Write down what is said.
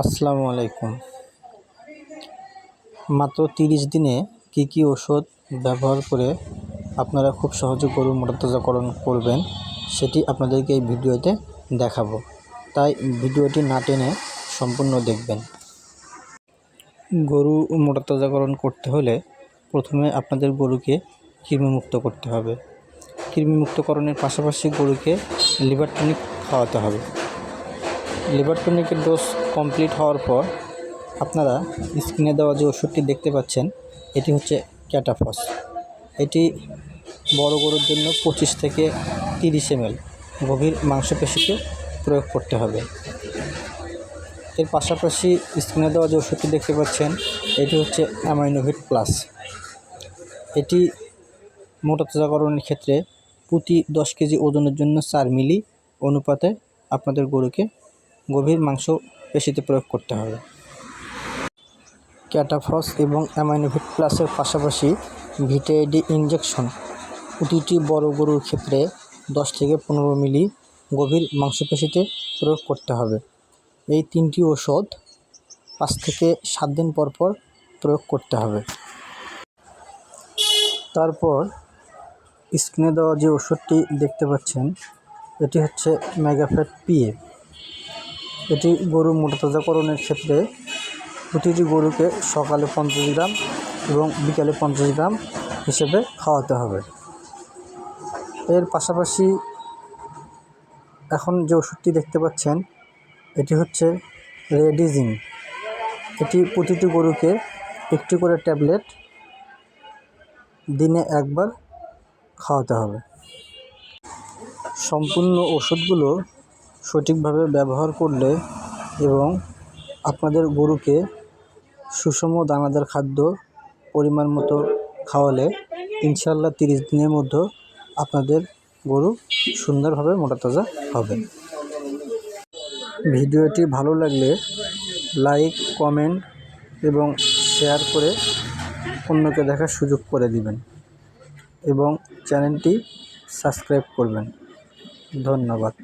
আসসালামু আলাইকুম। মাত্র তিরিশ দিনে কি কি ওষুধ ব্যবহার করে আপনারা খুব সহজে গরু মোটাতাজাকরণ করবেন, সেটি আপনাদেরকে এই ভিডিওতে দেখাবো। তাই ভিডিওটি না টেনে সম্পূর্ণ দেখবেন। গরু মোটাতাজাকরণ করতে হলে প্রথমে আপনাদের গরুকে কৃমিমুক্ত করতে হবে। কৃমিমুক্তকরণের পাশাপাশি গরুকে লিভার টনিক খাওয়াতে হবে। লিভার টনিকের ডোজ কমপ্লিট হওয়ার পর আপনারা স্ক্রিনে দেওয়া যে ওষুধটি দেখতে পাচ্ছেন, এটি হচ্ছে ক্যাটাফস। এটি বড় গরুর জন্য পঁচিশ থেকে তিরিশ এমএল গভীর মাংসপেশিতে প্রয়োগ করতে হবে। এর পাশাপাশি স্ক্রিনে দেওয়া যে ওষুধটি দেখতে পাচ্ছেন, এটি হচ্ছে অ্যামাইনোভিট প্লাস। এটি মোটা তাজাকরণের ক্ষেত্রে প্রতি দশ কেজি ওজনের জন্য চার মিলি অনুপাতে আপনাদের গরুকে গভীর মাংস পেশিতে প্রয়োগ করতে হবে। ক্যাটাফস এবং অ্যামাইনোভিট প্লাসের পাশাপাশি ভিটাইডি ইনজেকশন প্রতিটি বড় গরুর ক্ষেত্রে দশ থেকে পনেরো মিলি গভীর মাংসপেশিতে প্রয়োগ করতে হবে। এই তিনটি ওষুধ পাঁচ থেকে সাত দিন পর পর প্রয়োগ করতে হবে। তারপর স্ক্রিনে দেওয়া যে ওষুধটি দেখতে পাচ্ছেন, এটি হচ্ছে মেগাফেট পিএ এটি গরু মোটাতাজাকরণের ক্ষেত্রে প্রতিটি গরুকে সকালে পঞ্চাশ গ্রাম এবং বিকালে পঞ্চাশ গ্রাম হিসেবে খাওয়াতে হবে। এর পাশাপাশি এখন যে ওষুধটি দেখতে পাচ্ছেন, এটি হচ্ছে রেডিজিন। এটি প্রতিটি গরুকে একটি করে ট্যাবলেট দিনে একবার খাওয়াতে হবে। সম্পূর্ণ ওষুধগুলো সঠিকভাবে ব্যবহার করলে এবং আপনাদের গরুকে সুষম দানাদার খাদ্য পরিমাণ মতো খাওয়ালে ইনশাল্লাহ তিরিশ দিনের মধ্যে আপনাদের গরু সুন্দরভাবে মোটাতাজা হবে। ভিডিওটি ভালো লাগলে লাইক, কমেন্ট এবং শেয়ার করে অন্যকে দেখার সুযোগ করে দিবেন এবং চ্যানেলটি সাবস্ক্রাইব করবেন। ধন্যবাদ।